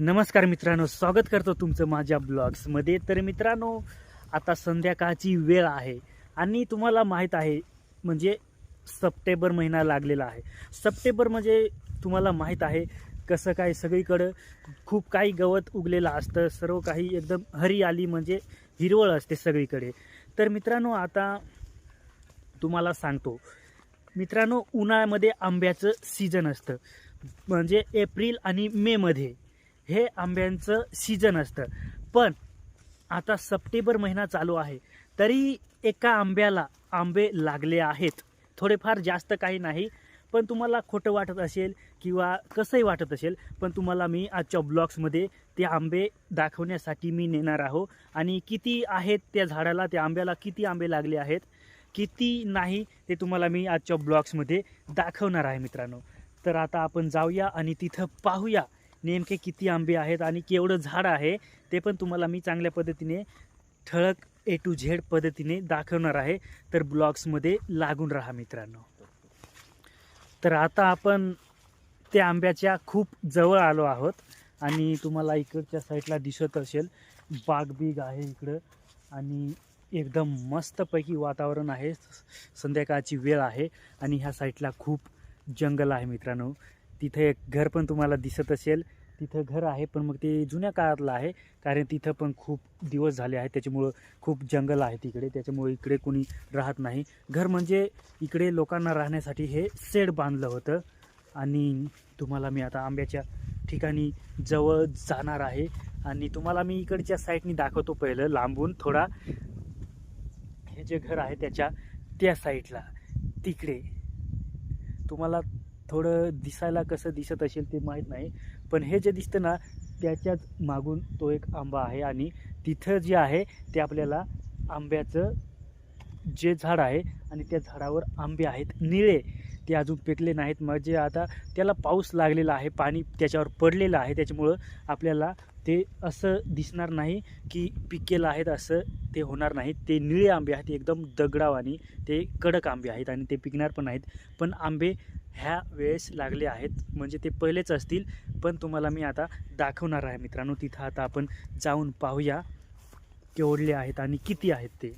नमस्कार मित्रांनो स्वागत करतो तुमचं माझ्या ब्लॉग्समध्ये. तर मित्रांनो आता संध्याकाळची वेळ आहे आणि तुम्हाला माहीत आहे म्हणजे सप्टेंबर महिना लागलेला आहे. सप्टेंबर म्हणजे तुम्हाला माहीत आहे कसं काय सगळीकडं खूप काही गवत उगलेलं असतं सर्व काही एकदम हरियाली म्हणजे हिरवळ असते सगळीकडे. तर मित्रांनो आता तुम्हाला सांगतो. मित्रांनो उन्हाळ्यामध्ये आंब्याचं सीजन असतं म्हणजे एप्रिल आणि मेमध्ये हे आंब्यांचं सीजन असतं. पण आता सप्टेंबर महिना चालू आहे. तरी एका आंब्याला आंबे लागले आहेत. थोडेफार जास्त काही नाही पण तुम्हाला खोटं वाटत असेल किंवा कसंही वाटत असेल पण तुम्हाला मी आजच्या ब्लॉग्समध्ये ते आंबे दाखवण्यासाठी मी नेणार आहो. आणि किती आहेत त्या झाडाला त्या आंब्याला किती आंबे लागले आहेत किती नाही ते तुम्हाला मी आजच्या ब्लॉग्समध्ये दाखवणार आहे मित्रांनो. तर आता आपण जाऊया आणि तिथं पाहूया नेमके किती आंबे आहेत आणि केवढं झाड आहे ते पण तुम्हाला मी चांगल्या पद्धतीने ठळक ए टू झेड पद्धतीने दाखवणार आहे. तर ब्लॉग्समध्ये लागून राहा मित्रांनो. तर आता आपण त्या आंब्याच्या खूप जवळ आलो आहोत आणि तुम्हाला इकडच्या साईडला दिसत असेल बाग बीग आहे इकडं आणि एकदम मस्तपैकी वातावरण आहे. संध्याकाळची वेळ आहे आणि ह्या साईडला खूप जंगल आहे मित्रांनो. तिथे एक घर पण तुम्हाला दिसत असेल. तिथं घर आहे पण मग ते जुन्या काळातलं आहे. कारण तिथं पण खूप दिवस झाले आहेत. त्याच्यामुळं खूप जंगल आहे तिकडे. त्याच्यामुळे इकडे कोणी राहत नाही. घर म्हणजे इकडे लोकांना राहण्यासाठी हे शेड बांधलं होतं. आणि तुम्हाला मी आता आंब्याच्या ठिकाणी जवळ जाणार आहे. आणि तुम्हाला मी इकडच्या साईडनी दाखवतो पहिलं लांबून थोडा. हे जे घर आहे त्याच्या त्या साईडला. तिकडे. तुम्हाला थोडं दिसायला कसं दिसत असेल ते माहीत नाही. पण हे जे दिसतं ना त्याच्याच मागून तो एक आंबा आहे आणि तिथं जे आहे ते आपल्याला आंब्याचं जे झाड आहे आणि त्या झाडावर आंबे आहेत निळे. ते अजून पिकले नाहीत. म्हणजे आता त्याला पाऊस लागलेला आहे पाणी त्याच्यावर पडलेलं आहे. त्याच्यामुळं आपल्याला ते असं दिसणार नाही की पिकेलं आहेत असं ते होणार नाही. ते निळे आंबे आहेत एकदम दगडावानी ते कडक आंबे आहेत आणि ते पिकणार पण नाहीत. पण आंबे ह्या वेळेस लागले आहेत. म्हणजे ते पहिलेच असतील. पण तुम्हाला मी आता दाखवणार आहे मित्रांनो. तिथं आता आपण जाऊन पाहूया केवढले आहेत आणि किती आहेत ते.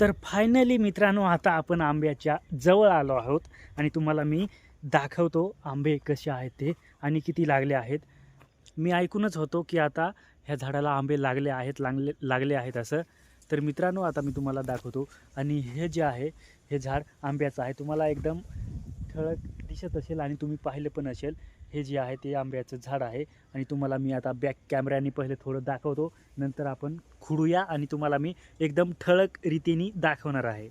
तर फायनली मित्रांनो आता आपण आंब्याच्या जवळ आलो आहोत आणि तुम्हाला मी दाखवतो आंबे कसे आहेत ते आणि किती लागले आहेत. मी ऐकूनच होतो की आता ह्या झाडाला आंबे लागले आहेत लागले लागले आहेत असं. तर मित्रांनो आता मी तुम्हाला दाखवतो. आणि हे जे आहे हे झाड आंब्याचं आहे. तुम्हाला एकदम ठळक दिसत असेल आणि तुम्ही पाहिलं पण असेल. हे जे आहे ते आंब्याचं झाड आहे आणि तुम्हाला मी आता बॅक कॅमेऱ्याने पहिले थोडं दाखवतो. नंतर आपण खुडूया आणि तुम्हाला मी एकदम ठळक रीतीने दाखवणार आहे.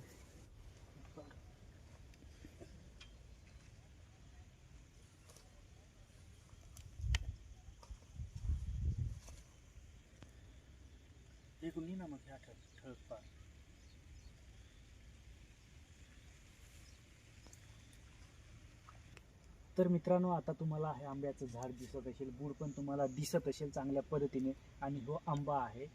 ना मग ह्या ठळक पा तर मित्रांनो आता तुम्हाला हे आंब्याचं झाड दिसत असेल बूड पण तुम्हाला दिसत असेल चांगल्या पद्धतीने आणि हो आंबा आहे.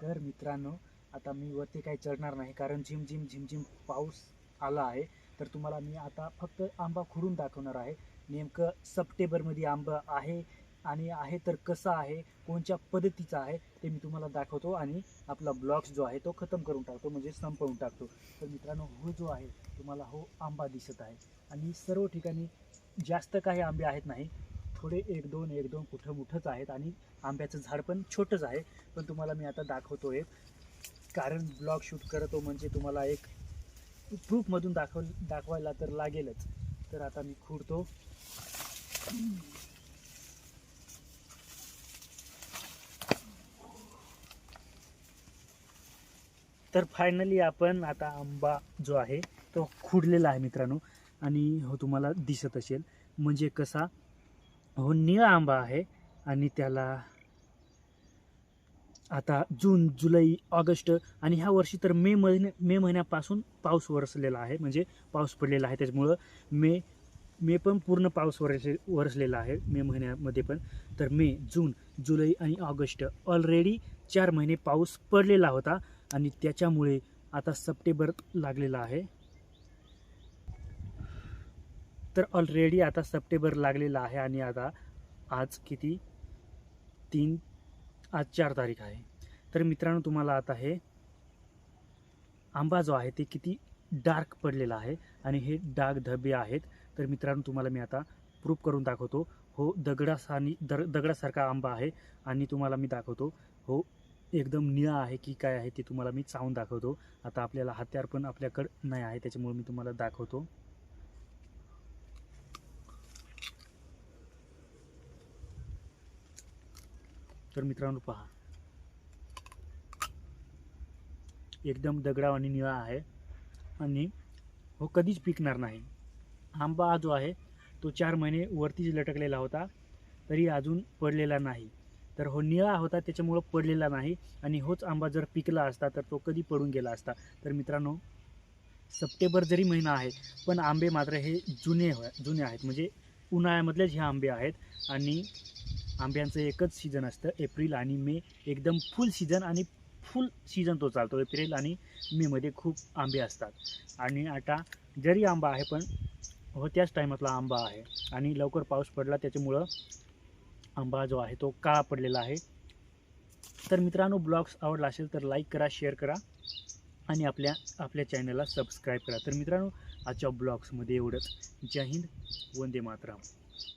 तर मित्रांनो आता मी वरती काही चढणार नाही कारण झिम झिम झिम झिम पाऊस आला आहे. तर तुम्हाला मी आता फक्त आंबा खुडून दाखवणार आहे. नेमकं सप्टेंबरमध्ये आंबा आहे आणि आहे तर कसा आहे कोणत्या पद्धतीचा आहे ते मी तुम्हाला दाखवतो आणि आपला ब्लॉग्स जो आहे तो खतम करून टाकतो म्हणजे संपवून टाकतो. तर मित्रांनो हो जो आहे तुम्हाला हो आंबा दिसत आहे. आणि सर्व ठिकाणी जास्त काही आंबे आहेत नाही. थोडे एक दोन एक दोन कुठं मोठंच आहेत आणि आंब्याचं झाड पण छोटंच आहे. पण तुम्हाला मी आता दाखवतो आहे कारण ब्लॉग शूट करतो म्हणजे तुम्हाला एक प्रूफमधून दाखव दाखवायला तर लागेलच. तर आता मी खुडतो तर फायनली आपण आता आंबा जो आहे तो खुडलेला आहे मित्रांनो. आणि हो तुम्हाला दिसत असेल. म्हणजे कसा? हो निळा आंबा आहे आणि त्याला आता जून जुलै ऑगस्ट आणि ह्या वर्षी तर मे महिने मे महिन्यापासून पाऊस वरसलेला आहे. म्हणजे पाऊस पडलेला आहे. त्याच्यामुळं मे मे पण पूर्ण पाऊस वरस वरसलेला आहे मे महिन्यामध्ये पण. तर मे जून जुलै आणि ऑगस्ट ऑलरेडी चार महिने पाऊस पडलेला होता आणि त्याच्यामुळे आता सप्टेंबर लागलेला आहे. तर ऑलरेडी आता सप्टेंबर लागलेला आहे आणि आता आज किती? तीन आज चार तारीख आहे. तर मित्रांनो तुम्हाला आता हे आंबा जो आहे ते किती डार्क पडलेला आहे आणि हे डाग धबे आहेत. तर मित्रांनो तुम्हाला मी आता प्रूफ करून दाखवतो. हो दगडासानी दर दगडासारखा आंबा आहे आणि तुम्हाला मी दाखवतो. हो एकदम निळा आहे की काय आहे ते तुम्हाला मी चावून दाखवतो. आता आपल्याला हत्यार पण आपल्याकडं नाही आहे त्याच्यामुळे मी तुम्हाला दाखवतो. तर मित्रांनो पहा. एकदम दगडा आणि निळा आहे. आणि हो कधीच पिकणार नाही. आंबा हा जो आहे तो चार महिने वरतीच लटकलेला होता तरी अजून पडलेला नाही. तर हो निळा होता त्याच्यामुळं पडलेला नाही. आणि होच आंबा जर पिकला असता तर तो कधी पडून गेला असता. तर मित्रांनो सप्टेंबर जरी महिना आहे पण आंबे मात्र हे जुने हो जुने आहेत. म्हणजे उन्हाळ्यामधलेच हे आंबे आहेत. आणि आंब्यांचं एकच सीझन असतं एप्रिल आणि मे. एकदम फुल सीझन आणि फुल सीझन तो चालतो. एप्रिल आणि मेमध्ये खूप आंबे असतात. आणि आता जरी आंबा आहे पण हो त्याच टायमातला आंबा आहे. आणि लवकर पाऊस पडला त्याच्यामुळं आंबा जो आहे तो काळा पडलेला आहे. तर मित्रांनो ब्लॉग्स आवडला असेल तर लाईक करा शेअर करा. आणि आपल्या आपल्या चॅनलला सबस्क्राईब करा. तर मित्रांनो आजच्या ब्लॉग्समध्ये एवढंच. जय हिंद वंदे मातरम.